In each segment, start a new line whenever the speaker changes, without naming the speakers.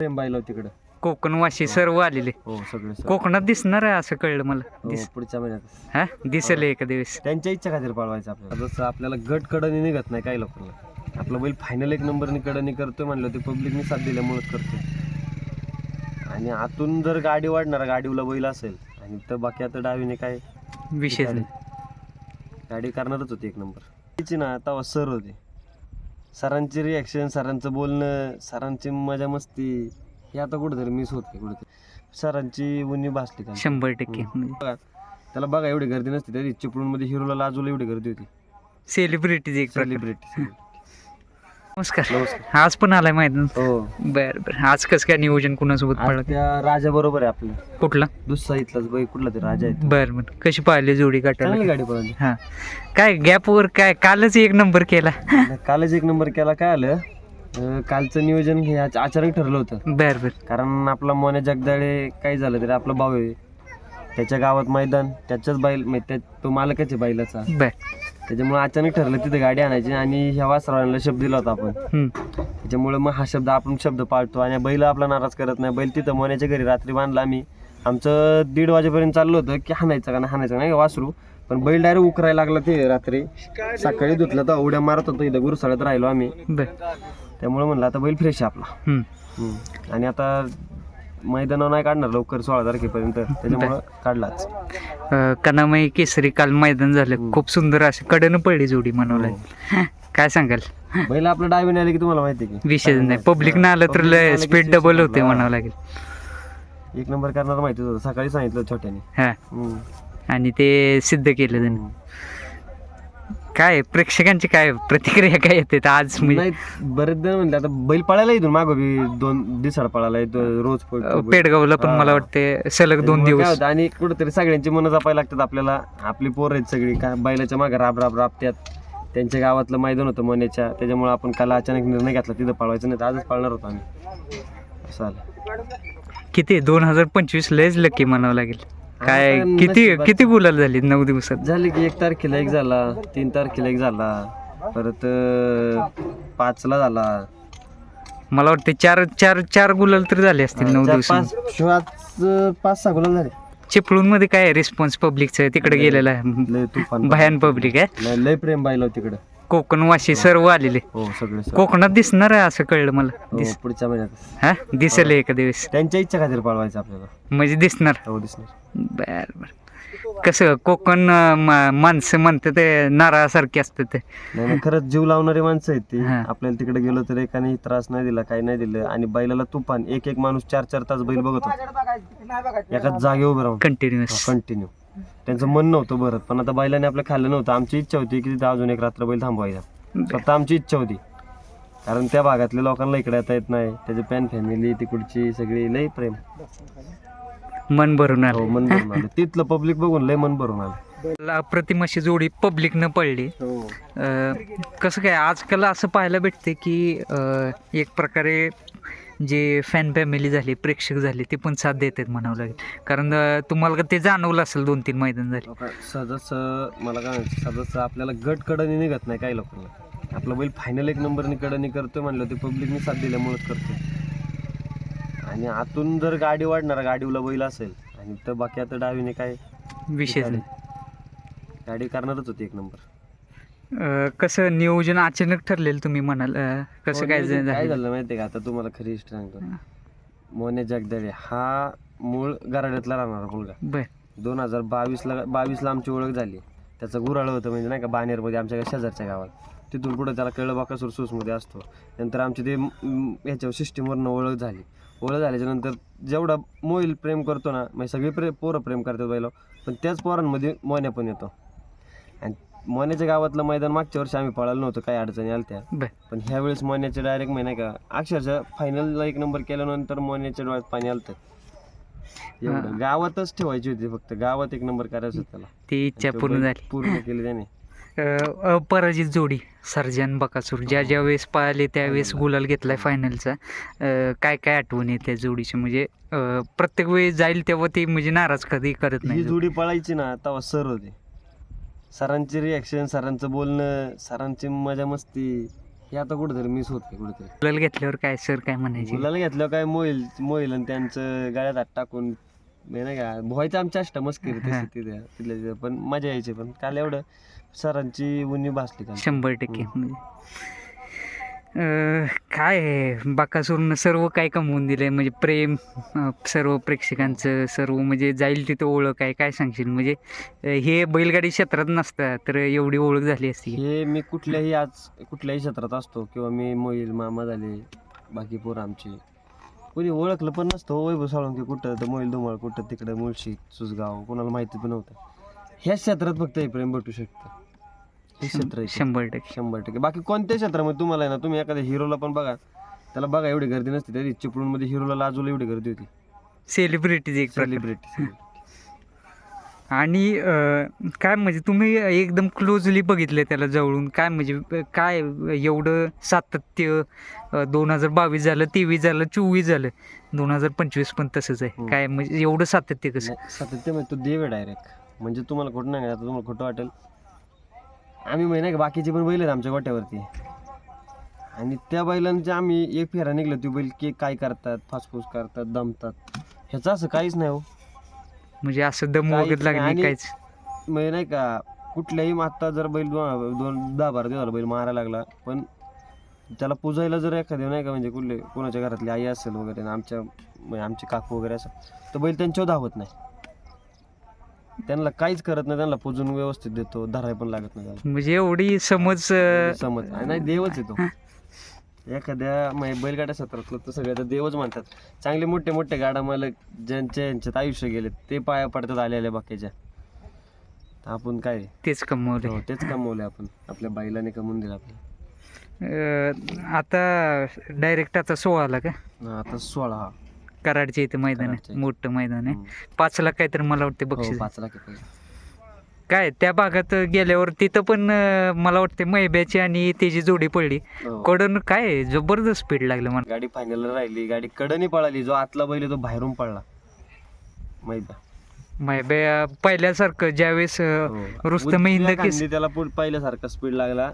प्रेम बायला तिकडं.
कोकण वाशी सर्व आलेले.
हो सगळे.
कोकणात दिसणार आहे असं कळलं मला.
हो,
दिस
पुढच्या महिन्यात.
हा? दिसेल एका दिवस.
त्यांच्या इच्छा खातीर पाळवायचं आपल्याला. जसं आपल्याला गट कडनी निघत नाही काही लोकांना. आपला बैल फायनल एक नंबरनी कडनी करतोय म्हणलं ते पब्लिकनी साथ दिल्यामुळेच करतोय. आणि आतून जर गाडी वाढणार गाडीला बैल असेल आणि तर बाकी आता डावीने काय?
विशेष
गाडी.
नाही.
गाडी करणारच होती एक नंबर तिची ना तेव्हा सर होते. सरांची रिॲक्शन सरांचं बोलणं सरांची मजा मस्ती हे आता कुठेतरी मिस होते कुठेतरी. सरांची उन्नी भासली त्याला.
शंभर टक्के.
बघा त्याला बघा एवढी गर्दी नसते. तरी चिपळूणमध्ये हिरोला लाजूला एवढी गर्दी होती.
सेलिब्रिटीज एक.
सेलिब्रिटी
नमस्कार.
नमस्कार.
आज पण आलाय मैदान.
हो.
बर बर. आज कसं काय नियोजन कुणासोबत
आज
पडलं
त्या राजा बरोबर आहे आपलं.
कुठला?
दुसरा इथलाच बाई कुठला तरी राजा आहे
बर बर. कशी पाहिली जोडी
चांगली
काटायला
गाडी पळाली.
हा. काय गॅपवर काय कालच एक नंबर केला?
कालच एक नंबर केला. काय आलं? अं, कालचं नियोजन हे अच- अचानक ठरलं होतं.
बर बर.
कारण आपला मोन्या जगदाळे काही झालं तरी आपला भाऊ आहे. त्याच्या गावात मैदान त्याच्याच बैल म्हणजे त्या तो मालकच आहे बैलाचा.
बर.
त्याच्यामुळे अचानक ठरलं तिथे गाडी आणायची आणि ह्या वासरावांना शब्द दिला होता आपण. त्याच्यामुळे मग हा शब्द आपण शब्द पाळतो आणि बैल आपला नाराज करत नाही. बैल तिथं मोन्याच्या घरी रात्री बांधला आम्ही. आमचं दीड वाजेपर्यंत चाललं होतं की हाणायचं का नाही हाणायचं नाही का वासरू. पण बैल डायरेक्ट उकरायला लागला ते रात्री. सकाळी धुतलं तर उड्या मारत होतो इथं गुरुसाळ्यात राहिलो आम्ही. त्यामुळे म्हणलं आता बैल फ्रेश आहे आपला. आणि आता मैदानावर नाही काढणार लवकर सोळा तारखेपर्यंत. त्याच्यामुळं काढलाच.
अं, कनामई केसरी काल मैदान झालं. खूप सुंदर असं कडनं पडली जोडी म्हणावं लागेल काय सांगाल?
बैल आपलं डायव्हिंग आले की तुम्हाला माहिती आहे की?
विषय नाही. पब्लिक न आलं तर
की
स्पीड डबल होते. म्हणावं लागेल.
एक नंबर करणार माहितीच होतं. सकाळी सांगितलं छोट्याने.
हा.
हम्म.
आणि ते सिद्ध केलं त्यांनी. काय प्रेक्षकांची काय प्रतिक्रिया काय येते आज म्हणजे
नाही बरेच जण म्हणले आता बैल पळायला इथून मागो बी दोन दिसाड पळायला येतो रोज पळतो बैल.
पेडगावला पण
हा.
मला वाटते सलग दोन
त्यामुळे काय
दिवस.
होतं, आणि कुठेतरी सगळ्यांची मनं जपायला लागतात आपल्याला. आपली पोरं आहेत सगळी का बैलाच्या मागे राब राब राबत्यात. त्यांच्या गावातलं मैदान होतं मण्याच्या त्याच्यामुळे आपण काल अचानक निर्णय घेतला तिथं पळवायचं नाही तर आजच पाळणार होतो आम्ही. असं आलं
किती? दोन हजार पंचवीस लयच लकी म्हणावं लागेल. काय
आता
किती
नशिबात-
किती गुलाल झाली नऊ दिवसात.
झाले की एक तारखेला एक झाला तीन तारखेला एक झाला परत अं, पाचला झाला.
मला वाटते चार चार चार गुलाल तर झाले असतील नऊ
चार-
दिवसात
पाच पाच पाच सहा गुलाब झाले.
चिपळूणमध्ये काय रिस्पॉन्स पब्लिकचं तिकडे गेलेला आहे
लय तुफान
भयान पब्लिक आहे?
लय लय प्रेम बायला तिकडं.
कोकण वाशी सर्व आलेले.
हो सगळे.
कोकणात दिसणार आहे असं कळलं मला.
हो
दिस
पुढच्या महिन्यात.
हा? दिसेल एका दिवस.
त्यांच्या इच्छा खातीर पाळवायचं आपल्याला.
म्हणजे दिसणार.
हो दिसणार.
बर बर. कसं कोकण अं, मा- माणसं म्हणतात ते नारळासारखे असतात ते.
नाही नाही, खरंच जीव लावणारी माणसं आहेत ती.
हा.
आपल्याला तिकडे गेलो तर एकाने त्रास नाही दिला काही नाही दिलं. आणि बैलाला तुफान. एक एक माणूस चार चार तास बैल बघत. होता एकाच जागे उभे राहून.
कंटिन्युअस
कंटिन्यू त्यांचं मन नव्हतं भरत पण आता बैलाने आपलं खाल्लं नव्हतं. आमची इच्छा होती की तिथं अजून एक रात्र बैल थांबवायचा. स्वतः आमची इच्छा होती. कारण त्या भागातल्या लोकांना इकडे येता येत नाही. त्याची पॅन फॅमिली तिकडची सगळी लय प्रेम.
मन भरून
हो
आलं
मन भरून आलं. तिथलं पब्लिक बघून लय मन भरून आलं.
अप्रतिम अशी जोडी पब्लिक न पडली. अं, कसं काय आजकाल असं पाहायला भेटते की अं, एक प्रकारे जे फॅन फॅमिली झाली प्रेक्षक झाले ते पण साथ देतात म्हणावं लागेल. कारण अं, तुम्हाला ते जाणवलं असेल दोन तीन मैदान झाले.
सदस्य मला काय म्हणायचं आपल्याला गट कडनी निघत नाही काही लोकांना. आपला बैल फायनल एक नंबरनी कडनी करतोय म्हणलं ते पब्लिकनी साथ दिल्यामुळेच करतोय. आणि आतून जर गाडी वाढणार गाडीला बैल असेल आणि तर बाकी आता डावीने काय?
विशेष नाही.
गाडी करणारच होती एक नंबर.
कसं नियोजन अचानक ठरलेलं तुम्ही म्हणाल कसं काय
काय
झालं
माहितीये का? आता तुम्हाला खरी हिस्ट्री सांगतो. मोने जगदळे हा मूळ गराड्यातला राहणारा मुलगा.
बर.
दोन हजार बावीसला बावीसला आमची ओळख झाली. त्याचं गुराळं होतं म्हणजे नाही का बानेरमध्ये आमच्या शेजारच्या गावात. तिथून पुढे त्याला कळलं बाकासूर सूसमध्ये असतो. नंतर आमची ते ह्याच्यावर सिस्टीमवरनं ओळख झाली. ओळख झाल्याच्यानंतर जेवढा मोईल प्रेम करतो ना म्हणजे सगळे प्रे पोरं प्रेम करतात बैला पण त्याच पोरांमध्ये मोन्या पण येतो. मोन्याच्या गावातलं मैदान मागच्या वर्षी आम्ही पळालो नव्हतं काही अडचणी आल्या त्या
बर.
पण ह्या वेळेस मोन्याचे डायरेक्ट महिना का अक्षरशः फायनलला एक नंबर केल्यानंतर मोन्याच्या डोळ्यात पाणी आलं एवढं. गावातच ठेवायची होती फक्त गावात एक नंबर करायचं होतं त्याला.
ती इच्छा पूर्ण झाली.
पूर्ण केली त्याने.
अ, अपराजित जोडी सर्जन बकासूर. ज्या ज्या वेळेस पाहिले त्यावेळेस गुलाल घेतलाय फायनलचा काय काय आठवण आहे त्या जोडीची? म्हणजे अ, प्रत्येक वेळेस जाईल तेव्हा ती म्हणजे नाराज कधी करत
ही
नाही.
जोडी पळायची ना तेव्हा सर होते. सरांची रिॲक्शन सरांचं बोलणं सरांची मजा मस्ती हे आता कुठेतरी मिस होते कुठेतरी.
गुलाल घेतल्यावर काय सर काय म्हणायचे?
मुलाला घेतलं काय मोईल मोईल आणि त्यांचं गाड्यात हात टाकून हे नाही का भोवायचं आमच्या अष्ट मस्करी तशी तिथे तिथल्या तिथे पण मजा यायची पण काल एवढं सरांची उन्नी भासली काल.
शंभर टक्के. म्हणजे काय बाकासूरनं सर्व काय कमवून दिलं आहे म्हणजे प्रेम सर्व प्रेक्षकांचं सर्व म्हणजे जाईल तिथं ओळख आहे काय सांगशील? म्हणजे हे बैलगाडी क्षेत्रात नसतं तर एवढी ओळख झाली असती.
हे मी कुठल्याही आज कुठल्याही क्षेत्रात असतो किंवा मी मोईल मामा झाले बाकी पोर आमचे. कोणी ओळखलं पण नसतं हो, वैभव साळुंके कुठं तर मोईल धुमाळ कुठं तिकडं मुळशी सुसगाव कोणाला माहिती पण नव्हतं. ह्याच क्षेत्रात फक्त हे प्रेम भेटू शकतं. हे क्षेत्र आहे.
शंभर टक्के.
शंभर टक्के. बाकी कोणत्या क्षेत्रामध्ये तुम्हाला आहे ना तुम्ही एखाद्या हिरोला पण बघा. त्याला बघा एवढी गर्दी नसते. तरी चिपळूणमध्ये हिरोला लाजूला एवढी गर्दी होती.
सेलिब्रिटीज एक.
सेलिब्रिटी
आणि अं, काय म्हणजे तुम्ही एकदम क्लोजली बघितले त्याला जवळून. काय म्हणजे काय एवढं सातत्य दोन हजार बावीस झालं तेवीस झालं चोवीस झालं. दोन हजार पंचवीस पण तसंच आहे.
हम्म.
काय म्हणजे एवढं सातत्य कसं?
सातत्य म्हणजे तो देव आहे डायरेक्ट म्हणजे तुम्हाला खोटं नाही आता तुम्हाला खोटं वाटेल. आम्ही म्हणजे बाकीचे पण बैल आहेत आमच्या गोट्यावरती. आणि त्या बैलांचे आम्ही एक फेरा निघलो ते बैल के काय करतात फासफूस करतात दमतात. ह्याचं असं काहीच नाही हो.
म्हणजे असं दम
काहीच
वगैरे
नाही.
लागली
आणि-
काहीच
म्हणजे नाही का कुठल्याही आता जर बैल दोन दोन दहा बारा दिवसाला बैल मारायला लागला पण त्याला पुजायला जर एखाद्या नाही का म्हणजे कुठले कोणाच्या घरातली आई असेल वगैरे आणि आमच्या म्हणजे आमचे काकू वगैरे असेल तर बैल त्यांच्यावर धावत नाही. त्यांना काहीच करत नाही त्यांना पुजून व्यवस्थित देतो धराय पण लागत नाही त्याला.
म्हणजे एवढी समज अं,
समज. आणि नाही देवच येतो एखाद्या म्हणजे बैलगाड्या क्षेत्रातलं तर सगळ्या तर देवच म्हणतात चांगले मोठे मोठे गाडा मालक ज्यांच्या यांच्यात आयुष्य गेले ते पाया पडतात आलेल्या बाकीच्या. आपण काय?
तेच कमवले
हो, तेच कमवले आपण. आपल्या बाईलाने कमवून दिलं आपलं.
आता डायरेक्ट आता सोळाला का?
हा, आता सोळा.
कराडच्या इथं मैदान आहे. मोठं मैदान आहे. पाच लाख काहीतरी मला वाटते
हो,
बक्षीस
पाच लाख.
काय त्या भागात गेल्यावर तिथं पण अं, मला वाटते मैब्याची आणि त्याची जोडी पडली
हो.
कडन काय जबरदस्त स्पीड लागलं मला
गाडी फायनल राहिली गाडी कडनी पळाली जो आतला बैल आहे तो बाहेरून पडला माहिती आहे?
मैब्या पहिल्यासारखं ज्यावेळेस अं,
हो.
रुस्तम हिंद केस
त्याला पुढ पहिल्यासारखा स्पीड लागला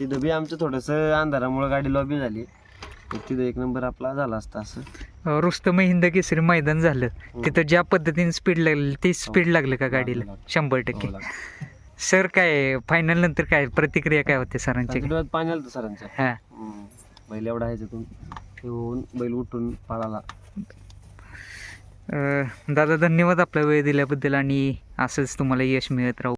तिथं बी आमचं थोडंसं अंधारामुळे गाडी लॉबी झाली तर तिथं एक नंबर आपला झाला असता असं.
रुस्तम हिंद केसरी मैदान झालं. तिथं ज्या पद्धतीने स्पीड लागली ते स्पीड लागलं का गाडीला. शंभर टक्के.
हो, लागलं.
सर काय फायनल नंतर काय प्रतिक्रिया काय होते सरांची?
डोळ्यात पाणी आलं होतं सरांच्या
हा.
हम्म. बैल एवढा ह्याच्यातून हे होऊन बैल उठून पळाला.
अं, दादा धन्यवाद आपला वेळ दिल्याबद्दल आणि असंच तुम्हाला यश मिळत राहू.